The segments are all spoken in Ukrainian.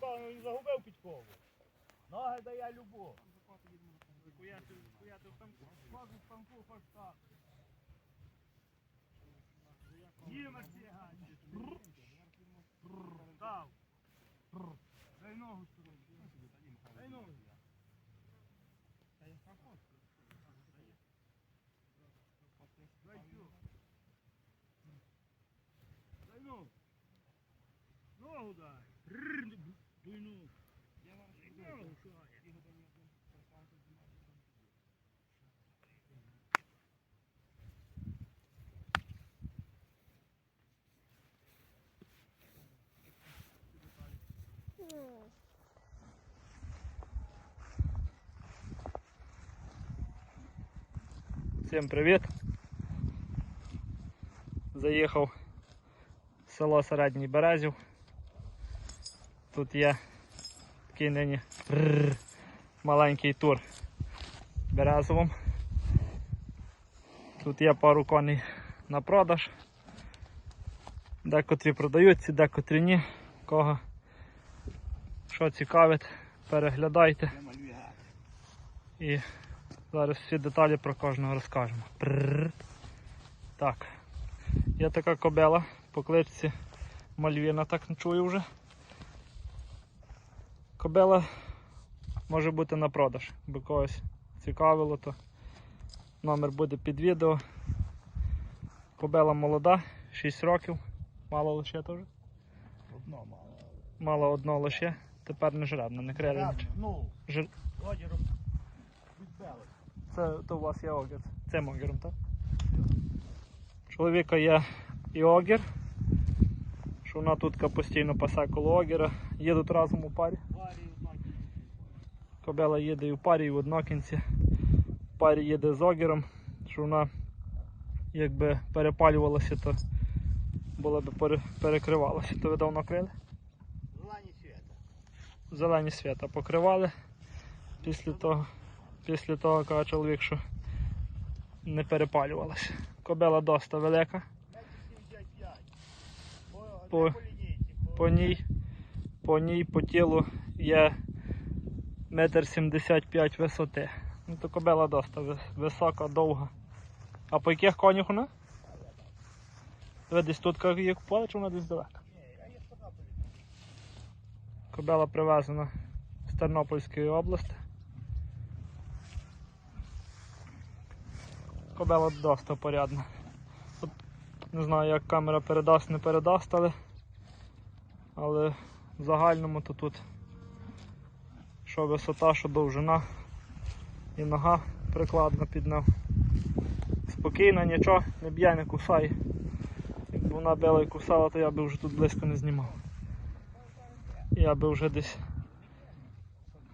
певно, він загубив підкову. Ноги дає любов. Можу в панку хоч так. Ці. Став. Дай ногу. Дай ногу. Дай. Дай ногу. Ногу дай. Рррр, Дай ногу. Ногу, що я? Всім привіт! Заїхав в село Середній Березів. Тут є такий нині прррр, маленький тур Березовим. Тут є пару коней на продаж. Декотрі продаються, декотрі ні. Кого що цікавить, переглядайте. І зараз всі деталі про кожного розкажемо. Прррр. Так. Є така кобела по кличці Мальвіна, так чую вже. Кобела може бути на продаж, бо когось цікавило, то номер буде під відео. Кобела молода, 6 років, мало лише теж. Одно мало. Мало одно лише, тепер не жребна, не нічого. Ну, Жир... одіром відбили. Це то у вас є огір. Цим огіром, так? Чоловіка є і огір. Що вона тут постійно пасе коло огіра. Їдуть разом у парі. Кобела їде і в парі, і в однокінці. В парі їде з огіром, що вона якби перепалювалася, то була б пере- перекривалася. То ви давно крили? Зелені світа. Зелені свята покривали. Після того, після того каже чоловік, що не перепалювалася. Кобела доста велика. Метрів 75. По, По- ній, по ній, по тілу є метр сімдесят п'ять висоти. Ну то кобела доста висока, довга. А по яких конях вона? Ви десь тут її купували, чи вона десь Тернополя. Кобела привезена з Тернопільської області. Кобела доста порядна. Не знаю, як камера передасть, не передасть, але, але в загальному то тут що висота, що довжина і нога прикладна під нею. Спокійна, нічого, не б'є, не кусає. Якби вона била і кусала, то я би вже тут близько не знімав. Я би вже десь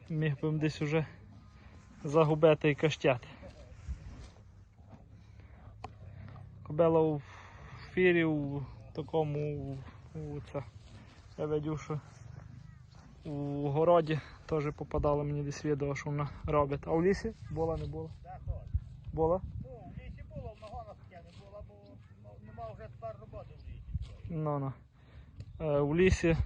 міг би десь уже загубити і каштяти. Кобела у фірі у такому у, це. Я видів, що у городі теж попадало мені десь відео, що вона робить. А в лісі була, не була? Була? Ну, в лісі було, в нагонах таке не було, бо нема вже тепер роботи в лісі. Ну, ну. Е, у лісі,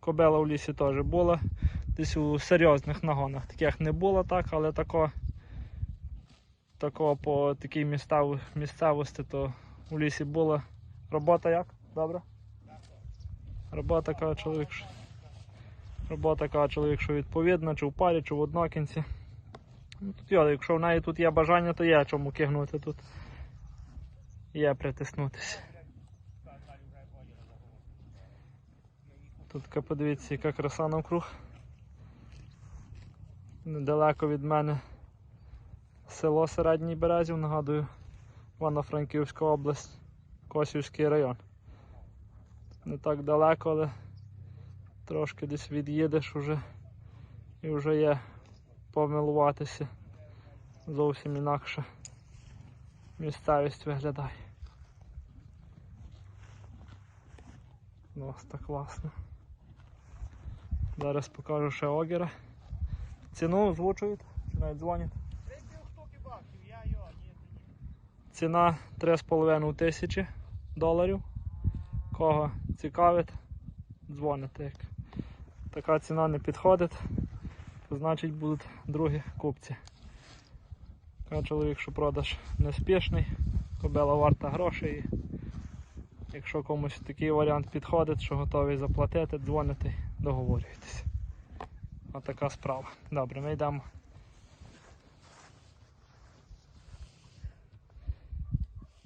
кобела у лісі теж була. Десь у серйозних нагонах. Таких не було так, але тако, такого по такій місцевості, то у лісі була. Робота як? Добре? Робота каже чоловік. Робота каже чоловік, що відповідна, чи в парі, чи в однокінці. Ну, тут йо, якщо в неї тут є бажання, то є чому кигнути тут. Є притиснутися. Тут подивіться, яка краса навкруг. Недалеко від мене село Середній Березів, нагадую, Івано-Франківська область, Косівський район. Не так далеко, але трошки десь від'їдеш уже і вже є помилуватися. Зовсім інакше місцевість виглядає. Ну, ось так класно. Зараз покажу ще огіра. Ціну озвучують, чи навіть дзвонять. Ціна 3,5 тисячі доларів. Кого цікавить, дзвоните. Як така ціна не підходить, то значить будуть другі купці. Каже чоловік, що продаж неспішний, кобила варта грошей. Якщо комусь такий варіант підходить, що готовий заплатити, дзвоните, договорюєтесь. Отака справа. Добре, ми йдемо.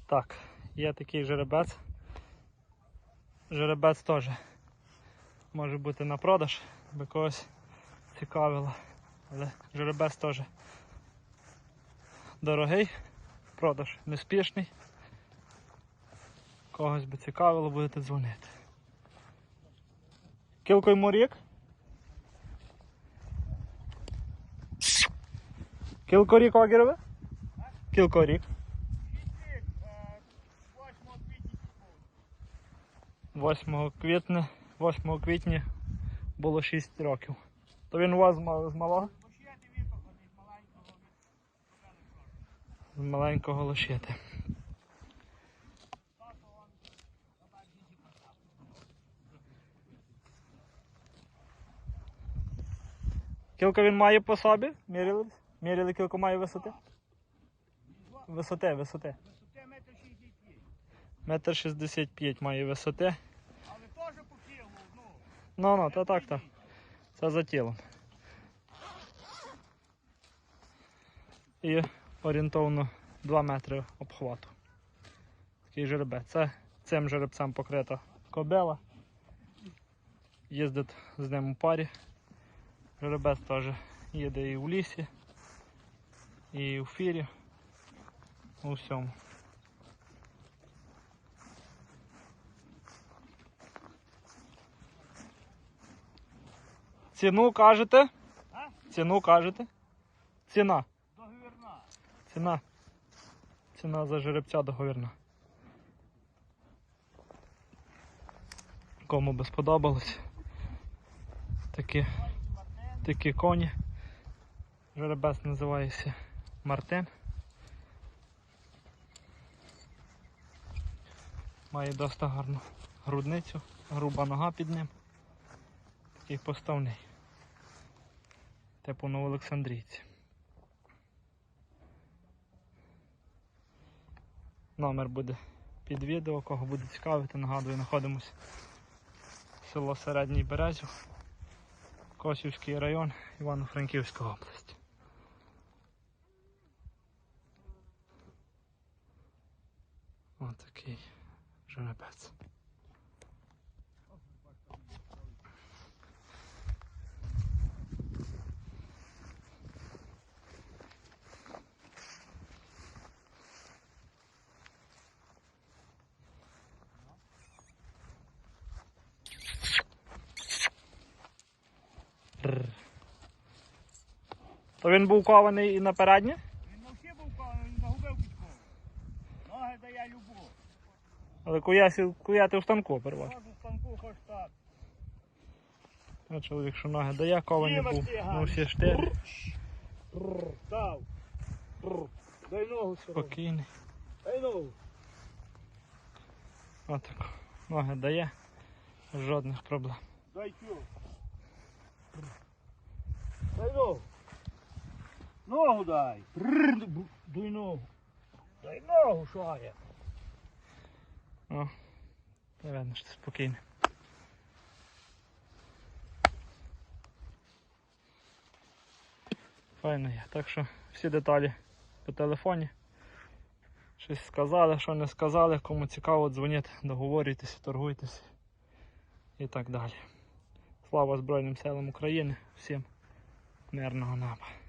Так, є такий жеребець. Жеребець теж може бути на продаж, би когось цікавило. Але жеребець теж дорогий, продаж неспішний. Когось би цікавило, будете дзвонити. Кілко йому рік? Кілко рік огірове? Кілко рік. Скільки, е, 8 квітня 8 квітня, було 6 років. То він у вас з малого? З маленького лошити. Кілко він має по собі? Міряли? Міряли кілко має висоти? Висоти, висоти. Висоти метр 65. Метр 65 має висоти. Але теж по кілу, ну. Ну, ну, то так, то. Це за тілом. І орієнтовно 2 метри обхвату. Такий жеребець. Це цим жеребцем покрита кобила. Їздить з ним у парі. Жеребець теж їде і в лісі, і в фірі. У всьому. Ціну кажете? Ціну кажете? Ціна. Договірна. Ціна. Ціна за жеребця договірна. Кому би сподобалось. Такі, такі коні. Жеребець називається Мартин. Має досить гарну грудницю, груба нога під ним. Такий поставний. Типу новоолександрійці. Номер буде під відео, кого буде цікавити, нагадую, знаходимося село Середній Березів, Косівський район, Івано-Франківська область. Ось такий жеребець. То він був кований і на переднє? Він всі був кований, він загубив підкову. Ноги дає любов. Але куясі, куяти в станку переважно. Можу станку хоч так. А чоловік, що ноги дає, ковані був. Ну всі штири. Став. Дай ногу сюди. Спокійний. Дай ногу. Отак. Ноги дає. Жодних проблем. Дай цю. Дай ногу. Ногу дай. Бу- ногу. Дай ногу, що є. О, та видно, що ти спокійний. Файно є. Так що всі деталі по телефоні. Щось сказали, що не сказали, кому цікаво, дзвоніть, договорюйтесь, торгуйтесь і так далі. Слава Збройним силам України, всім мирного неба.